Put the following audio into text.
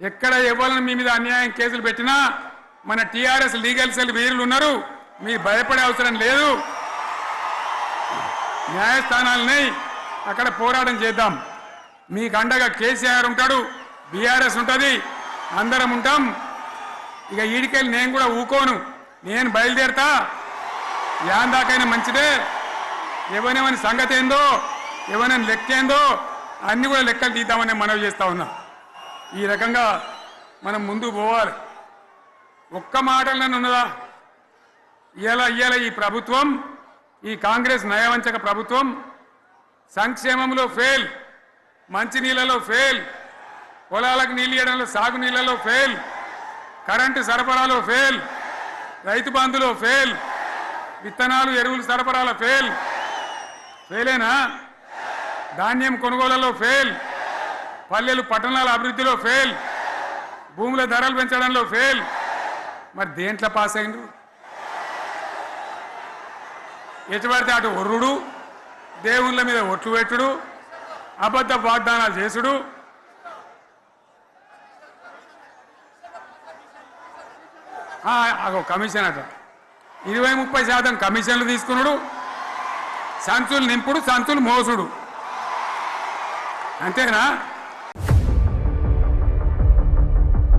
ఎక్కడ ఎవరిని మీ మీద అన్యాయం కేసులు పెట్టినా మన టీఆర్ఎస్ లీగల్ సెల్ వీరులు ఉన్నారు. మీ భయపడే అవసరం లేదు. న్యాయస్థానాలని అక్కడ పోరాటం చేద్దాం. మీకు అండగా కేసీఆర్ ఉంటాడు బీఆర్ఎస్ ఉంటుంది అందరం ఉంటాం. ఇక ఈడికెళ్ళి నేను కూడా ఊకోను. నేను బయలుదేరతా. యాందాకైనా మంచిదే. ఎవరెవని సంగతి ఏందో ఎవరైనా లెక్క ఏందో అన్ని కూడా లెక్కలు తీద్దామని మనవి చేస్తా ఉన్నా. ఈ రకంగా మనం ముందు పోవాలి. ఒక్క మాటలను ఉన్నదా? ఇవాళ ఇవాళ ఈ ప్రభుత్వం ఈ కాంగ్రెస్ నయవంచక ప్రభుత్వం సంక్షేమంలో ఫెయిల్ మంచినీళ్ళలో ఫెయిల్ పొలాలకు నీళ్ళు ఇవ్వడంలో సాగు నీళ్ళలో ఫెయిల్ కరెంటు సరఫరాలో ఫెయిల్ రైతు బంధులో ఫెయిల్ విత్తనాలు ఎరువులు సరఫరాలో ఫెయిల్ ఫెయిలేనా ధాన్యం కొనుగోలలో ఫెయిల్ పల్లెలు పట్టణాల అభివృద్ధిలో ఫెయిల్ భూముల ధరలు పెంచడంలో ఫెయిల్ మరి దేంట్లో పాస్ అయిండు? ఎటుపడితే అటు ఒర్రుడు దేవుళ్ళ మీద ఒట్లు పెట్టుడు అబద్ధ వాగ్దానాలు చేసుడు. అగో కమిషన్ అట. ఇరవై ముప్పై శాతం కమిషన్లు తీసుకున్నాడు సంచులు నింపుడు సంచులు మోసుడు. అంతేనా?